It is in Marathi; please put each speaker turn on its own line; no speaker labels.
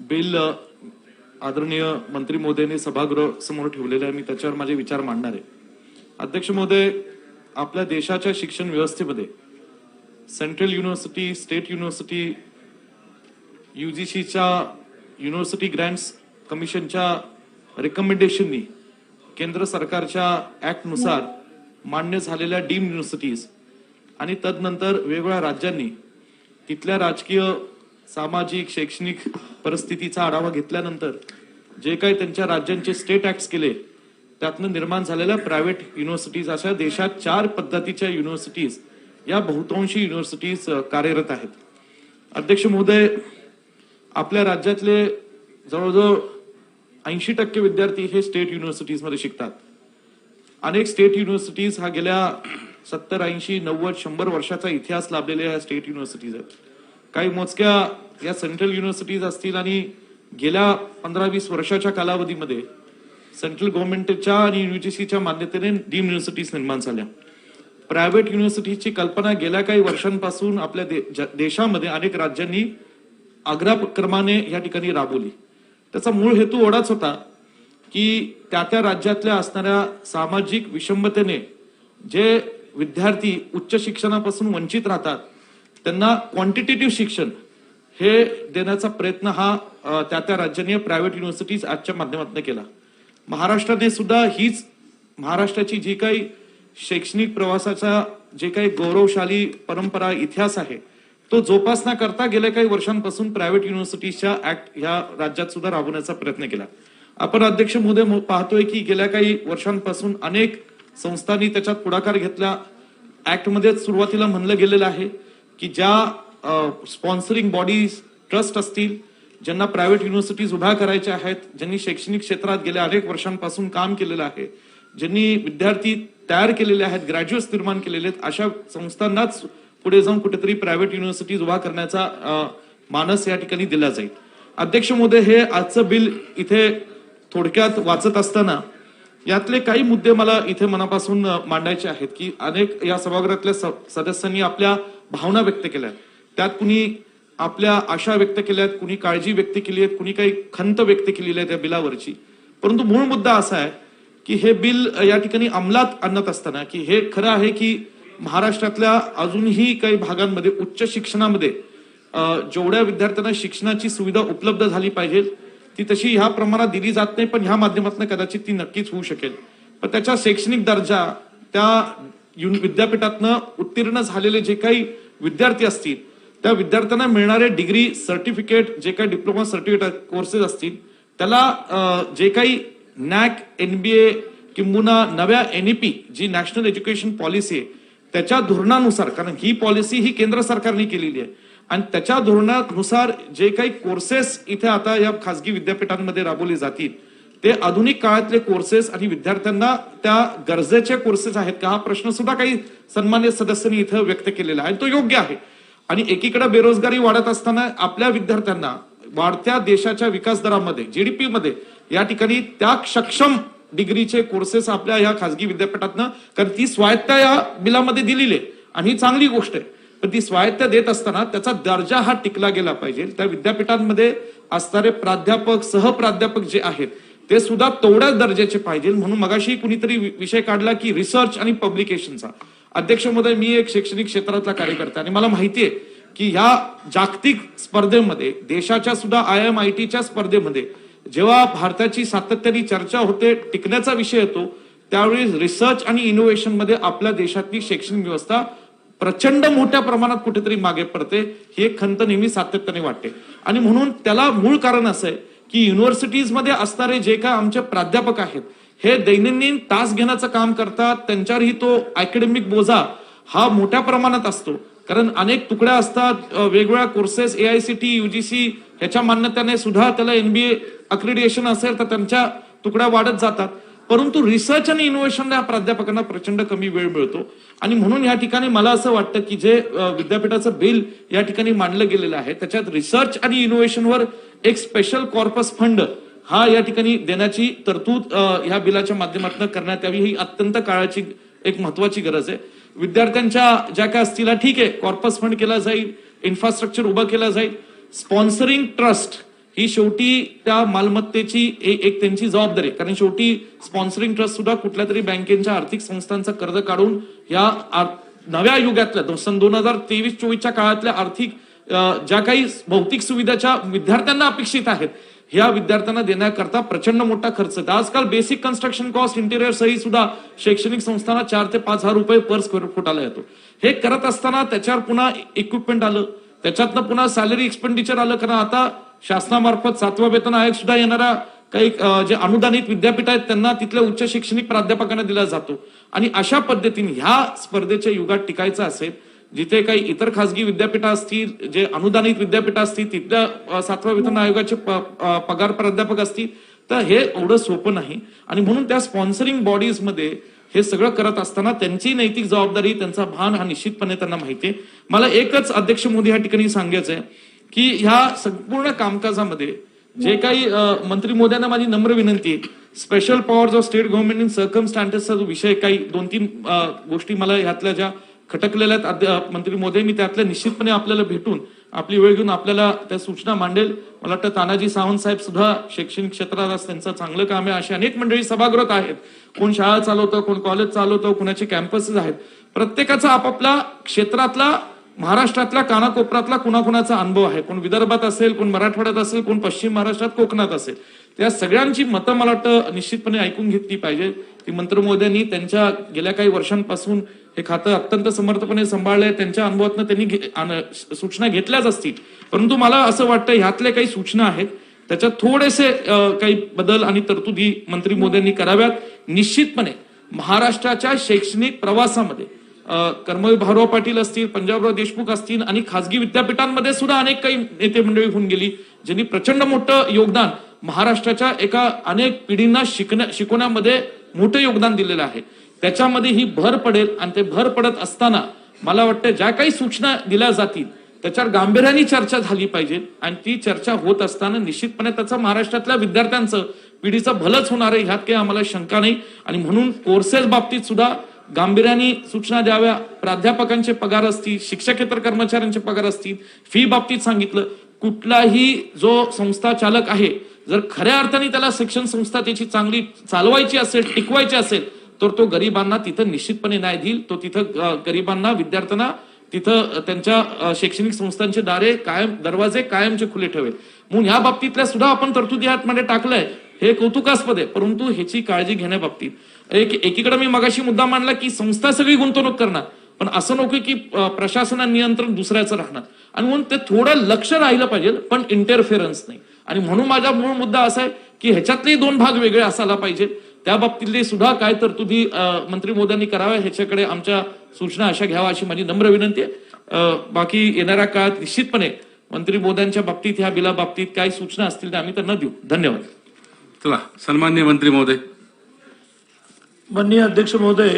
बिल आदरणीय मंत्री महोदयांनी सभागृह समोर ठेवलेलं आहे. मी त्याच्यावर माझे विचार मांडणार आहे. अध्यक्ष महोदय आपल्या देशाच्या शिक्षण व्यवस्थेमध्ये सेंट्रल युनिव्हर्सिटी स्टेट युनिव्हर्सिटी युजीसीच्या युनिव्हर्सिटी ग्रँट्स कमिशनच्या रेकमेंडेशननी केंद्र सरकारच्या ऍक्टनुसार मान्य झालेल्या डीम युनिव्हर्सिटीज आणि तदनंतर वेगवेगळ्या राज्यांनी तिथल्या राजकीय सामाजिक शैक्षणिक परिस्थितीचा आढावा घेतल्यानंतर जे काही त्यांच्या राज्यांचे स्टेट ऍक्ट केले त्यातनं निर्माण झालेल्या प्रायव्हेट युनिव्हर्सिटीज अशा देशात चार पद्धतीच्या युनिव्हर्सिटीज या बहुतांशी युनिव्हर्सिटीज कार्यरत आहेत. अध्यक्ष महोदय आपल्या राज्यातले जवळजवळ ऐंशी टक्के विद्यार्थी हे स्टेट युनिव्हर्सिटीजमध्ये शिकतात. अनेक स्टेट युनिव्हर्सिटीज हा गेल्या सत्तर ऐंशी नव्वद शंभर वर्षाचा इतिहास लाभलेल्या या स्टेट युनिव्हर्सिटीज आहेत. काही मोजक्या या सेंट्रल युनिव्हर्सिटीज असतील आणि गेल्या पंधरा वीस वर्षाच्या कालावधीमध्ये सेंट्रल गव्हर्नमेंटच्या आणि युजीसीच्या मान्यतेने डीम युनिव्हर्सिटीज निर्माण झाल्या. प्रायव्हेट युनिव्हर्सिटीची कल्पना गेल्या काही वर्षांपासून आपल्या दे- ज- देशामध्ये अनेक राज्यांनी अग्रक्रमाने या ठिकाणी राबवली. त्याचा मूळ हेतू एवढाच होता की त्या त्या राज्यातल्या असणाऱ्या सामाजिक विषमतेने जे विद्यार्थी उच्च शिक्षणापासून वंचित राहतात त्यांना क्वांटिटेटिव्ह शिक्षण हे देण्याचा प्रयत्न हा त्या त्या राज्यांनी प्रायव्हेट युनिव्हर्सिटीज आजच्या माध्यमातून केला. महाराष्ट्राने सुद्धा हीच महाराष्ट्राची जी काही शैक्षणिक प्रवासाचा जे काही गौरवशाली परंपरा इतिहास आहे तो जोपासना करता गेल्या काही वर्षांपासून प्रायव्हेट युनिव्हर्सिटीजच्या ऍक्ट ह्या राज्यात सुद्धा राबवण्याचा प्रयत्न केला. आपण अध्यक्ष महोदय मो- पाहतोय की गेल्या काही वर्षांपासून अनेक संस्थांनी त्याच्यात पुढाकार घेतला. ऍक्टमध्ये सुरुवातीला म्हणलं गेलेलं आहे की ज्या स्पॉन्सरिंग बॉडीज ट्रस्ट असतील ज्यांना प्रायव्हेट युनिव्हर्सिटीज उभ्या करायच्या आहेत ज्यांनी शैक्षणिक क्षेत्रात गेल्या अनेक वर्षांपासून काम केलेलं आहे ज्यांनी विद्यार्थी तयार केलेले आहेत ग्रॅज्युएट्स निर्माण केलेले आहेत अशा संस्थांनाच पुढे जाऊन कुठेतरी प्रायव्हेट युनिव्हर्सिटीज उभा करण्याचा मानस या ठिकाणी दिला जाईल. अध्यक्ष मोदी हे आजचं बिल इथे थोडक्यात वाचत असताना यातले काही मुद्दे मला इथे मनापासून मांडायचे आहेत की अनेक या सभागृहातल्या स- सदस्यांनी आपल्या भावना व्यक्त केल्या त्यात कुणी आपल्या आशा व्यक्त केल्यात कुणी काळजी व्यक्त केली आहेत कुणी काही खंत व्यक्त केलेली आहे त्या बिलावरची. परंतु मूळ मुद्दा असा आहे की हे बिल या ठिकाणी अंमलात आणत असताना की हे खरं आहे की महाराष्ट्रातल्या अजूनही काही भागांमध्ये उच्च शिक्षणामध्ये जेवढ्या विद्यार्थ्यांना शिक्षणाची सुविधा उपलब्ध झाली पाहिजे ती तशी ह्या प्रमाणात दिली जात नाही पण ह्या माध्यमातून कदाचित ती नक्कीच होऊ शकेल. पण त्याच्या शैक्षणिक दर्जा त्या विद्यापीठातनं उत्तीर्ण झालेले जे काही विद्यार्थी असतील त्या विद्यार्थ्यांना मिळणारे डिग्री सर्टिफिकेट जे काही डिप्लोमा सर्टिफिकेट कोर्सेस असतील त्याला जे काही नॅक एनबीए किंबहुना नव्या एनईपी जी नॅशनल एज्युकेशन पॉलिसी आहे त्याच्या धोरणानुसार कारण ही पॉलिसी ही केंद्र सरकारने केलेली आहे आणि त्याच्या धोरणानुसार जे काही कोर्सेस इथे आता या खासगी विद्यापीठांमध्ये राबवले जातील ते आधुनिक काळातले कोर्सेस आणि विद्यार्थ्यांना त्या गरजेचे कोर्सेस आहेत का? हा प्रश्न सुद्धा काही सन्मान्य सदस्यांनी इथं व्यक्त केलेला आहे. तो योग्य आहे. आणि एकीकडे बेरोजगारी वाढत असताना आपल्या विद्यार्थ्यांना वाढत्या देशाच्या विकास दरामध्ये जीडीपी मध्ये या ठिकाणी त्या सक्षम डिग्रीचे कोर्सेस आपल्या या खासगी विद्यापीठातनं कारण ती स्वायत्त या बिलामध्ये दिलेली आहे. आणि ही चांगली गोष्ट आहे. पण ती स्वायत्त देत असताना त्याचा दर्जा हा टिकला गेला पाहिजे. त्या विद्यापीठांमध्ये असणारे प्राध्यापक सहप्राध्यापक जे आहेत ते सुद्धा तेवढ्याच दर्जाचे पाहिजे. म्हणून मगाशी कुणीतरी विषय काढला की रिसर्च आणि पब्लिकेशनचा अध्यक्ष महोदय मी एक शैक्षणिक क्षेत्रातला कार्यकर्ता आणि मला माहिती आहे की ह्या जागतिक स्पर्धेमध्ये देशाच्या सुद्धा आय एम आय टीच्या स्पर्धेमध्ये जेव्हा भारताची सातत्याने चर्चा होते टिकण्याचा विषय येतो त्यावेळी रिसर्च आणि इनोव्हेशनमध्ये आपल्या देशातली शैक्षणिक व्यवस्था प्रचंड मोठ्या प्रमाणात कुठेतरी मागे पडते. ही एक खंत नेहमी सातत्याने वाटते. आणि म्हणून त्याला मूळ कारण असं आहे की युनिव्हर्सिटीजमध्ये असणारे जे काय आमचे प्राध्यापक आहेत हे दैनंदिन तास घेण्याचं काम करतात. त्यांच्यावरही तो अकॅडमिक बोजा हा मोठ्या प्रमाणात असतो. कारण अनेक तुकड्या असतात वेगवेगळ्या courses A I C T UGC ह्याच्या मान्यतेने सुद्धा त्याला एनबीए अक्रिडिएशन असेल तर त्यांच्या तुकड्या वाढत जातात. परंतु रिसर्च आणि इनोव्हेशनला या प्राध्यापकांना प्रचंड कमी वेळ मिळतो. आणि म्हणून या ठिकाणी मला असं वाटतं की जे विद्यापीठाचं बिल या ठिकाणी मांडलं गेलेलं आहे त्याच्यात रिसर्च आणि इनोव्हेशनवर एक स्पेशल कॉर्पस फंड हा या ठिकाणी देण्याची तरतूद ह्या बिलाच्या माध्यमातून करण्यात यावी ही अत्यंत काळाची एक महत्वाची गरज आहे. विद्यार्थ्यांच्या ज्या काय असतील ठीक आहे कॉर्पस फंड केला जाईल इन्फ्रास्ट्रक्चर उभं केलं जाईल. स्पॉन्सरिंग ट्रस्ट ही शेवटी त्या मालमत्तेची एक त्यांची जबाबदारी आहे. कारण शेवटी स्पॉन्सरिंग ट्रस्ट सुद्धा कुठल्या तरी बँकेच्या आर्थिक संस्थांचं कर्ज काढून या नव्या युगातल्या सन दोन हजार तेवीस चोवीसच्या काळातल्या आर्थिक ज्या काही भौतिक सुविधाच्या विद्यार्थ्यांना अपेक्षित आहेत ह्या विद्यार्थ्यांना देण्याकरता प्रचंड मोठा खर्च आहे आजकाल बेसिक कन्स्ट्रक्शन कॉस्ट इंटिरियर सही सुद्धा शैक्षणिक संस्थांना चार ते पाच हजार रुपये पर स्क्वेअर फुटाला येतो. हे करत असताना त्याच्यावर पुन्हा इक्विपमेंट आलं त्याच्यातनं पुन्हा सॅलरी एक्सपेंडिचर आलं कारण आता शासनामार्फत सातवा वेतन आयोग सुद्धा येणारा काही जे अनुदानित विद्यापीठ आहेत त्यांना तिथल्या उच्च शैक्षणिक प्राध्यापकांना दिला जातो. आणि अशा पद्धतीने ह्या स्पर्धेच्या युगात टिकायचं असेल जिथे काही इतर खासगी विद्यापीठं असतील जे अनुदानित विद्यापीठ असतील तिथल्या सातव्या वेतन आयोगाचे पगार प्राध्यापक असतील तर हे एवढं सोपं नाही. आणि म्हणून त्या स्पॉन्सरिंग बॉडीजमध्ये हे सगळं करत असताना त्यांची नैतिक जबाबदारी त्यांचा भान हा निश्चितपणे त्यांना माहिती आहे. मला एकच अध्यक्ष मोदी या ठिकाणी सांगायचं आहे की ह्या संपूर्ण कामकाजामध्ये जे काही मंत्री मोद्यांना माझी नम्र विनंती आहे special powers of state government in सर्कमस्टान्सेसचा जो विषय काही दोन तीन गोष्टी मला ह्यातल्या ज्या खटकलेल्या आहेत मंत्री मोदी मी त्यातल्या निश्चितपणे आपल्याला भेटून आपली वेळ घेऊन आपल्याला त्या सूचना मांडेल. मला वाटतं तानाजी सावंत साहेब सुद्धा शैक्षणिक क्षेत्रात आज त्यांचं चांगलं काम आहे अशी अनेक मंडळी सभागृहात आहेत. कोण शाळा चालवतं कोण कॉलेज चालवतं कोणाचे कॅम्पसेस आहेत. प्रत्येकाचा आपापला क्षेत्रातला महाराष्ट्रातल्या कानाकोपऱ्यातला कुणाकुणाचा अनुभव आहे? कोण विदर्भात असेल कोण मराठवाड्यात असेल कोण पश्चिम महाराष्ट्रात कोकणात असेल? त्या सगळ्यांची मतं मला वाटतं निश्चितपणे ऐकून घेतली पाहिजे. ती मंत्रमोद्यांनी त्यांच्या गेल्या काही वर्षांपासून हे खातं अत्यंत समर्थपणे सांभाळलंय. त्यांच्या अनुभवातनं त्यांनी सूचना घेतल्याच असतील. परंतु मला असं वाटतं ह्यातल्या काही सूचना आहेत. त्याच्यात थोडेसे काही बदल आणि तरतुदी मंत्री मोद्यांनी कराव्यात. निश्चितपणे महाराष्ट्राच्या शैक्षणिक प्रवासामध्ये कर्मवीर भाऊराव पाटील असतील पंजाबराव देशमुख असतील आणि खासगी विद्यापीठांमध्ये सुद्धा अनेक काही नेते मंडळी होऊन गेली ज्यांनी प्रचंड मोठं योगदान महाराष्ट्राच्या एका अनेक पिढींना शिकण्या शिकवण्यामध्ये मोठं योगदान दिलेलं आहे. त्याच्यामध्ये ही भर पडेल आणि ते भर पडत असताना मला वाटतं ज्या काही सूचना दिल्या जातील त्याच्यावर गांभीर्याने चर्चा झाली पाहिजे आणि ती चर्चा होत असताना निश्चितपणे त्याचा महाराष्ट्रातल्या विद्यार्थ्यांचं पिढीचं भलंच होणार आहे ह्यात काही आम्हाला शंका नाही. आणि म्हणून कोर्सेस बाबतीत सुद्धा गांभीर्याने सूचना द्याव्या प्राध्यापकांचे पगार असतील शिक्षकेतर कर्मचाऱ्यांचे पगार असतील फी बाबतीत सांगितलं कुठलाही जो संस्था चालक आहे जर खऱ्या अर्थाने त्याला शिक्षण संस्था त्याची चांगली चालवायची असेल टिकवायची असेल तर तो गरिबांना तिथं निश्चितपणे न्याय देईल. तो तिथं गरिबांना विद्यार्थ्यांना तिथं त्यांच्या शैक्षणिक संस्थांचे दारे कायम दरवाजे कायमचे खुले ठेवेल. म्हणून या बाबतीतल्या सुद्धा आपण तरतुदी आतमध्ये टाकलंय. हे कौतुकास्पद आहे. परंतु ह्याची काळजी घेण्याबाबतीत. एक एकीकडे मी मगाशी मुद्दा मांडला की संस्था सगळी गुंतवणूक करणार. पण असं नको की प्रशासन प्रशासना नियंत्रण दुसऱ्याचं राहणार. आणि म्हणून ते थोडं लक्ष राहिलं पाहिजे पण इंटरफेरन्स नाही. आणि म्हणून माझा मूळ मुद्दा असा आहे की ह्याच्यातले दोन भाग वेगळे असायला पाहिजे. त्या बाबतीतले सुद्धा काय तरतुदी मंत्री मोद्यांनी कराव्या ह्याच्याकडे आमच्या सूचना अशा घ्यावा अशी माझी नम्र विनंती आहे. बाकी येणाऱ्या काळात निश्चितपणे मंत्री मोद्यांच्या बाबतीत ह्या बिलाबाबतीत काही काय सूचना असतील त्या आम्ही त्यांना देऊ. धन्यवाद.
चला सन्मान्य मंत्री महोदय.
माननीय अध्यक्ष महोदय